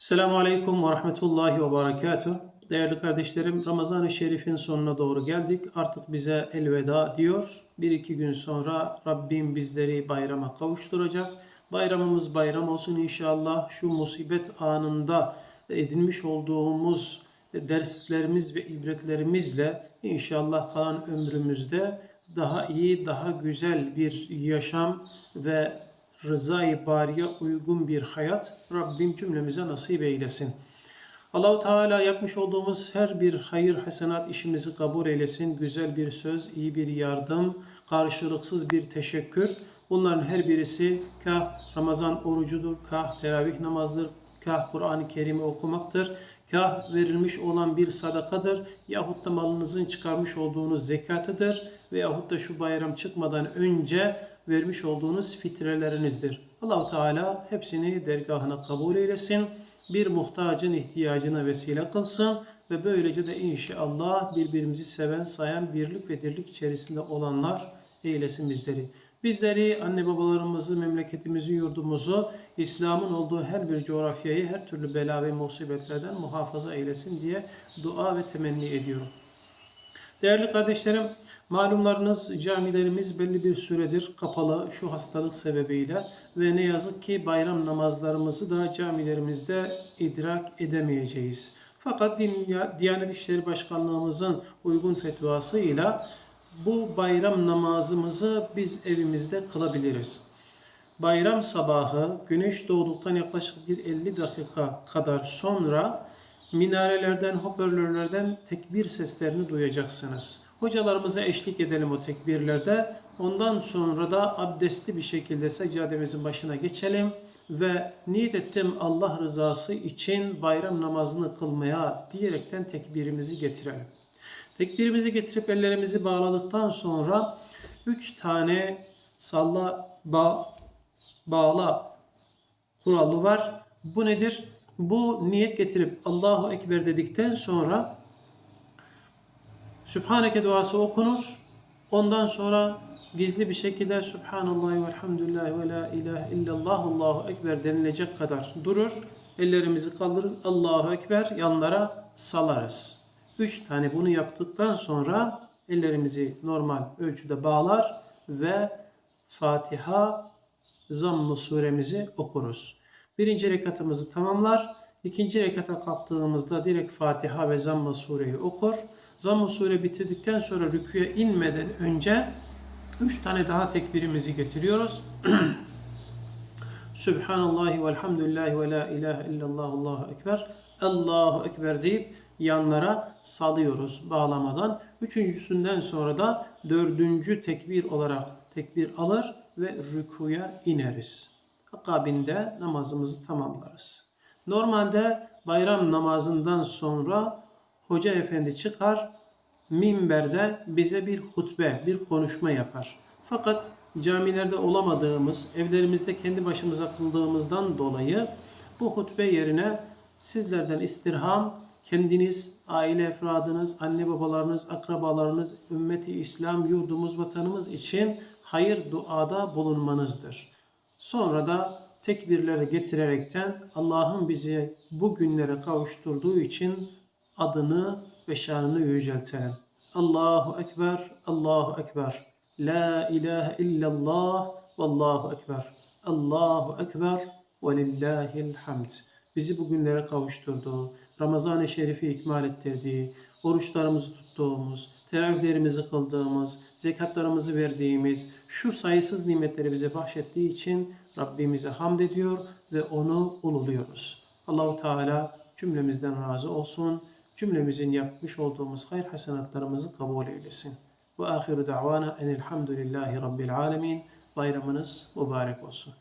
Selamun Aleyküm ve Rahmetullahi ve Berekatuh. Değerli kardeşlerim, Ramazan-ı Şerif'in sonuna doğru geldik. Artık bize elveda diyor. Bir iki gün sonra Rabbim bizleri bayrama kavuşturacak. Bayramımız bayram olsun inşallah. Şu musibet anında edinmiş olduğumuz derslerimiz ve ibretlerimizle inşallah kalan ömrümüzde daha iyi, daha güzel bir yaşam ve rızayı bariye uygun bir hayat Rabbim cümlemize nasip eylesin. Allahu Teala yapmış olduğumuz her bir hayır hasenat işimizi kabul eylesin. Güzel bir söz, iyi bir yardım, karşılıksız bir teşekkür. Bunların her birisi kah Ramazan orucudur, kah teravih namazdır, kah Kur'an-ı Kerim'i okumaktır, kah verilmiş olan bir sadakadır yahut da malınızın çıkarmış olduğunuz zekatıdır veyahut da şu bayram çıkmadan önce vermiş olduğunuz fitrelerinizdir. Allahu Teala hepsini dergahına kabul eylesin. Bir muhtacın ihtiyacına vesile kılsın ve böylece de inşallah birbirimizi seven, sayan, birlik ve dirlik içerisinde olanlar eylesin bizleri. Bizleri, anne babalarımızı, memleketimizi, yurdumuzu, İslam'ın olduğu her bir coğrafyayı her türlü bela ve musibetlerden muhafaza eylesin diye dua ve temenni ediyorum. Değerli kardeşlerim, malumlarınız camilerimiz belli bir süredir kapalı şu hastalık sebebiyle ve ne yazık ki bayram namazlarımızı da camilerimizde idrak edemeyeceğiz. Fakat Din, Diyanet İşleri Başkanlığımızın uygun fetvasıyla bu bayram namazımızı biz evimizde kılabiliriz. Bayram sabahı güneş doğduktan yaklaşık bir 50 dakika kadar sonra minarelerden, hoparlörlerden tekbir seslerini duyacaksınız. Hocalarımıza eşlik edelim o tekbirlerde. Ondan sonra da abdestli bir şekilde seccademizin başına geçelim ve niyet ettim Allah rızası için bayram namazını kılmaya diyerekten tekbirimizi getirelim. Tekbirimizi getirip ellerimizi bağladıktan sonra üç tane salla ba, bağla kuralı var. Bu nedir? Bu niyet getirip Allahu Ekber dedikten sonra Sübhaneke duası okunur. Ondan sonra gizli bir şekilde Subhanallah ve elhamdülillah ve la ilahe illallah Allahu Ekber denilecek kadar durur. Ellerimizi kaldırır. Allahu Ekber yanlara salarız. Üç tane bunu yaptıktan sonra ellerimizi normal ölçüde bağlar ve Fatiha Zamm-ı suremizi okuruz. Birinci rekatımızı tamamlar. İkinci rekata kalktığımızda direkt Fatiha ve Zamm-ı sureyi okur. Zamm-ı sure bitirdikten sonra rüküye inmeden önce üç tane daha tekbirimizi getiriyoruz. Subhanallahi velhamdülillahi ve la ilahe illallah Allahu ekber. Allahu ekber deyip yanlara salıyoruz bağlamadan. Üçüncüsünden sonra da dördüncü tekbir olarak tekbir alır ve rükuya ineriz. Akabinde namazımızı tamamlarız. Normalde bayram namazından sonra hoca efendi çıkar minberde bize bir hutbe, bir konuşma yapar. Fakat camilerde olamadığımız, evlerimizde kendi başımıza kıldığımızdan dolayı bu hutbe yerine sizlerden istirham kendiniz, aile efradınız, anne babalarınız, akrabalarınız, ümmeti İslam, yurdumuz, vatanımız için hayır duada bulunmanızdır. Sonra da tekbirleri getirerekten Allah'ın bizi bu günlere kavuşturduğu için adını ve şanını yüceltelim. Allahu Ekber, Allahu Ekber. La ilahe illallah, Vallahu Ekber. Allahu Ekber ve lillahil hamd. Bizi bu günlere kavuşturduğu, Ramazan-ı Şerif'i ikmal ettirdiği, oruçlarımızı tuttuğumuz, teravihlerimizi kıldığımız, zekatlarımızı verdiğimiz, şu sayısız nimetleri bize bahşettiği için Rabbimize hamd ediyor ve onu ululuyoruz. Allahu Teala cümlemizden razı olsun. Cümlemizin yapmış olduğumuz hayır hasenatlarımızı kabul eylesin. Ve ahiru da'vana enelhamdülillahi rabbil alemin. Bayramınız mübarek olsun.